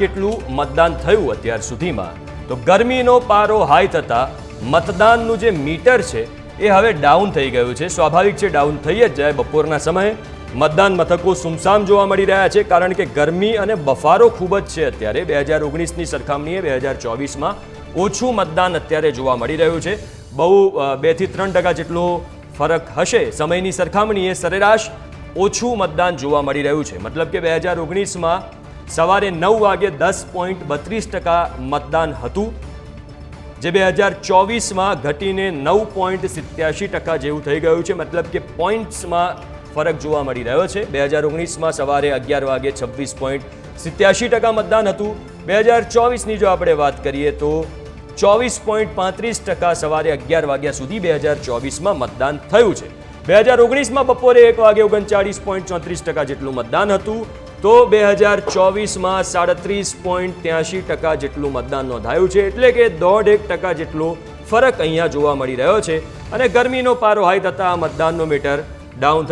કેટલું મતદાન થયું અત્યાર સુધીમાં? તો ગરમીનો પારો હાઈ થતાં મતદાનનું જે મીટર છે, એ હવે ડાઉન થઈ ગયું છે. સ્વાભાવિક છે, ડાઉન થઈ જ જાય બપોરના સમયે. મતદાન મથકો સુમસામ જોવા મળી રહ્યા છે, કારણ કે ગરમી અને બફારો ખૂબ જ છે અત્યારે. બે હજાર ઓગણીસની સરખામણીએ બે હજાર ચોવીસમાં ઓછું મતદાન અત્યારે જોવા મળી રહ્યું છે. બહુ બેથી ત્રણ ટકા જેટલો ફરક હશે. સમયની સરખામણીએ સરેરાશ ઓછું મતદાન જોવા મળી રહ્યું છે. મતલબ કે બે હજાર ઓગણીસમાં સવારે નવ વાગે દસ પોઈન્ટ બત્રીસ ટકા મતદાન હતું, જે બે હજાર ચોવીસમાં ઘટીને નવ પોઈન્ટ સિત્યાસી ટકા જેવું થઈ ગયું છે. મતલબ કે પોઈન્ટ્સમાં ફરક જોવા મળી રહ્યો છે. બે હજાર ઓગણીસમાં સવારે અગિયાર વાગે છવ્વીસ પોઈન્ટ સિત્યાસી ટકા મતદાન હતું. બે હજાર ચોવીસની જો આપણે વાત કરીએ તો ચોવીસ પોઈન્ટ પાંત્રીસ ટકા સવારે અગિયાર વાગ્યા સુધી બે હજાર ચોવીસમાં મતદાન થયું છે. બે હજાર ઓગણીસમાં બપોરે એક વાગે ઓગણચાળીસ પોઈન્ટ ચોત્રીસ ટકા જેટલું મતદાન હતું. તો બે હજાર ચોવીસમાં સાડત્રીસ પોઈન્ટ ત્યાંશી ટકા જેટલું મતદાન નોંધાયું છે. એટલે કે દોઢ એક ટકા જેટલો ફરક અહીંયા જોવા મળી રહ્યો છે અને ગરમીનો પારો હાઈ થતાં મતદાનનો મીટર ડાઉન થયો